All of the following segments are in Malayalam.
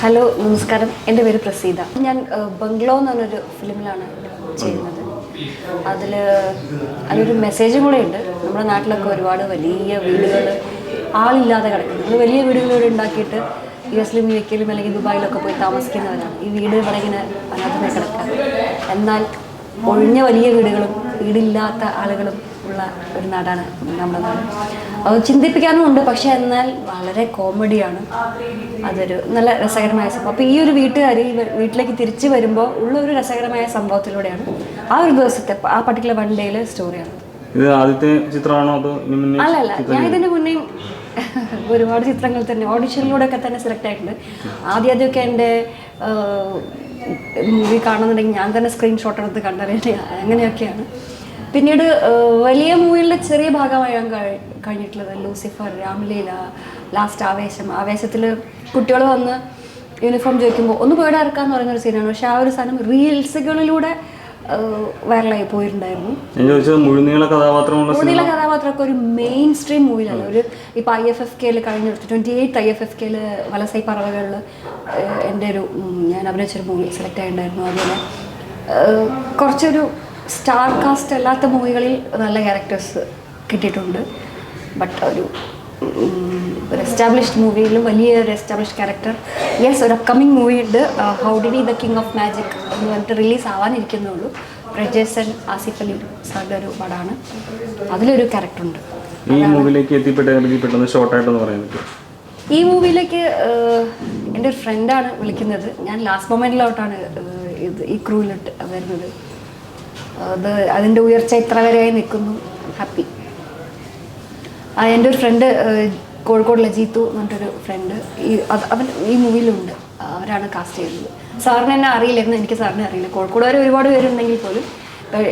ഹലോ നമസ്കാരം. എന്റെ പേര് പ്രസീത. ഞാൻ ബംഗ്ലോ എന്ന് പറഞ്ഞൊരു ഫിലിമിലാണ് ചെയ്യുന്നത്. അതിൽ അതിലൊരു മെസ്സേജും കൂടെ ഉണ്ട്. നമ്മുടെ നാട്ടിലൊക്കെ ഒരുപാട് വലിയ വീടുകൾ ആളില്ലാതെ കിടക്കുന്നു. നമ്മൾ വലിയ വീടുകളിലൂടെ ഉണ്ടാക്കിയിട്ട് യു എസിലും യു കെയിലും അല്ലെങ്കിൽ ദുബായിലൊക്കെ പോയി താമസിക്കുന്നവരാണ്. ഈ വീട് ഇവിടെ ഇങ്ങനെ അനാഥമായി കിടക്കുക എന്നാൽ ഒഴിഞ്ഞ വലിയ വീടുകളും വീടില്ലാത്ത ആളുകളും ഉള്ള ഒരു നാടാണ് നമ്മുടെ നാട്. അത് ചിന്തിപ്പിക്കാനുമുണ്ട് പക്ഷേ എന്നാൽ വളരെ കോമഡിയാണ്. അതൊരു നല്ല രസകരമായ സംഭവം. അപ്പോൾ ഈ ഒരു വീട്ടുകാർ വീട്ടിലേക്ക് തിരിച്ചു വരുമ്പോൾ ഉള്ള ഒരു രസകരമായ സംഭവത്തിലൂടെയാണ് ആ ഒരു ദിവസത്തെ ആ പർട്ടിക്കുലർ വൺ ഡേയിലെ സ്റ്റോറിയാണ് ഇത് ആദ്യത്തെ ചിത്രമാണോ അതോ അല്ല അല്ല. അല്ലല്ല ഞാൻ ഇതിന് മുന്നേ ഒരുപാട് ചിത്രങ്ങൾ തന്നെ ഓഡിഷനിലൂടെ ഒക്കെ തന്നെ സെലക്ട് ആയിട്ടുണ്ട്. ആദ്യം ആദ്യമൊക്കെ എന്റെ മൂവി കാണുന്നുണ്ടെങ്കിൽ ഞാൻ തന്നെ സ്ക്രീൻഷോട്ട് എടുത്ത് കണ്ടറിയാൻ അങ്ങനെയൊക്കെയാണ്. പിന്നീട് വലിയ മൂവികളുടെ ചെറിയ ഭാഗമായി ഞാൻ കഴിഞ്ഞിട്ടുള്ളത് ലൂസിഫർ രാംലീല ലാസ്റ്റ് ആവേശം. ആവേശത്തിൽ കുട്ടികൾ വന്ന് യൂണിഫോം ചോദിക്കുമ്പോൾ ഒന്ന് പോയിട്ട് ഇറക്കാന്ന് പറയുന്ന ഒരു സീനാണ് പക്ഷെ ആ ഒരു സാധനം റീൽസുകളിലൂടെ വൈറലായി പോയിട്ടുണ്ടായിരുന്നു. മുഴുനീള കഥാപാത്രമൊക്കെ ഒരു മെയിൻ സ്ട്രീം മൂവിയിലാണ് ഒരു ഇപ്പം ഐ എഫ് എഫ് കെയിൽ കഴിഞ്ഞ twenty eight I F F കെയിൽ വലസൈ പറവകളിൽ എന്റെ ഒരു ഞാൻ അഭിനയിച്ചൊരു മൂവി സെലക്ട് ആയിട്ടുണ്ടായിരുന്നു. അതുപോലെ കുറച്ചൊരു സ്റ്റാർ കാസ്റ്റ് അല്ലാത്ത മൂവികളിൽ നല്ല ക്യാരക്ടേഴ്സ് കിട്ടിയിട്ടുണ്ട്. ബട്ട് ഒരു ഒരു എസ്റ്റാബ്ലിഷ്ഡ് മൂവിയിൽ വലിയ ഒരു എസ്റ്റാബ്ലിഷ്ഡ് ക്യാരക്ടർ യെസ് ഒരു അപ്കമിങ് മൂവി ഉണ്ട്. Houdini the king of magic എന്ന് പറഞ്ഞിട്ട് റിലീസ് ആവാനിരിക്കുന്നുള്ളൂ പ്രജേസൻ ആസിഫ് അലി സാറിന്റെ ഒരു പടമാണ്. അതിലൊരു ക്യാരക്ടർ ഉണ്ട്. ഈ മൂവിയിലേക്ക് എത്തിപ്പെട്ടെന്ന് പെട്ടെന്ന് ഷോർട്ടായിട്ടൊന്ന് പറ്റും ഈ മൂവിയിലേക്ക് എന്റെ ഒരു ഫ്രണ്ടാണ് വിളിക്കുന്നത്. ഞാൻ ലാസ്റ്റ് മൊമെന്റിലോട്ടാണ് ഇത് ഈ ക്രൂവിലിട്ട് വരുന്നത്. അത് അതിന്റെ ഉയർച്ച ഇത്ര വരെയായി നിൽക്കുന്നു. ഹാപ്പി എന്റെ ഒരു ഫ്രണ്ട് കോഴിക്കോടിലെ ജീത്തു എന്ന് പറഞ്ഞിട്ടൊരു ഫ്രണ്ട് ഈ അവൻ ഈ മൂവിയിലുണ്ട് അവരാണ് കാസ്റ്റ് ചെയ്തത് സാറിന് എന്നെ അറിയില്ലായിരുന്നു. എനിക്ക് സാറിനെ അറിയില്ല. കോഴിക്കോട് വരെ ഒരുപാട് പേരുണ്ടെങ്കിൽ പോലും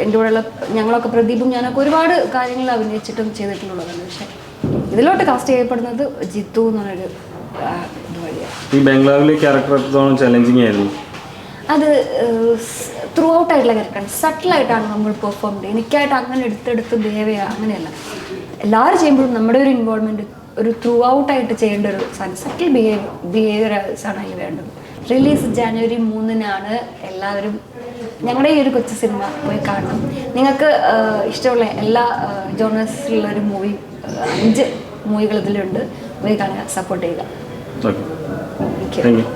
എന്റെ കൂടെയുള്ള ഞങ്ങളൊക്കെ പ്രദീപും ഞാനൊക്കെ ഒരുപാട് കാര്യങ്ങൾ അഭിനയിച്ചിട്ടും ചെയ്തിട്ടുള്ളതാണ്. പക്ഷേ ഇതിലോട്ട് കാസ്റ്റ് ചെയ്യപ്പെടുന്നത് ജിത്തു എന്ന് പറഞ്ഞൊരു ആ, ഇത് വഴിയാണ്. ഈ ബംഗ്ലാവിലെ ക്യാരക്ടർ എത്രത്തോളം ചലഞ്ചിങ് ആയിരുന്നു? അത് ത്രൂ ഔട്ട് ആയിട്ടുള്ള ക്യാരക്ടറാണ് സട്ടിലായിട്ടാണ് നമ്മൾ പെർഫോം ചെയ്യുന്നത്. എനിക്കായിട്ട് അങ്ങനെ എടുത്തെടുത്ത് ദേവയ അങ്ങനെയല്ല. എല്ലാവരും ചെയ്യുമ്പോഴും നമ്മുടെ ഒരു ഇൻവോൾവ്മെന്റ് ഒരു ത്രൂ ഔട്ട് ആയിട്ട് ചെയ്യേണ്ട ഒരു സാധനം സട്ടിൽ ബിഹേവ് ബിഹേവിയേഴ്സ് ആണ് അതിൽ വേണ്ടത്. റിലീസ് ജാനുവരി മൂന്നിനാണ് എല്ലാവരും ഞങ്ങളുടെ ഈ ഒരു കൊച്ചു സിനിമ പോയി കാണണം. നിങ്ങൾക്ക് ഇഷ്ടമുള്ള എല്ലാ ജോണേഴ്സിലുള്ള ഒരു മൂവി അഞ്ച് മൂവികൾ ഇതിലുണ്ട് പോയി കാണുക സപ്പോർട്ട് ചെയ്യുക. Thank you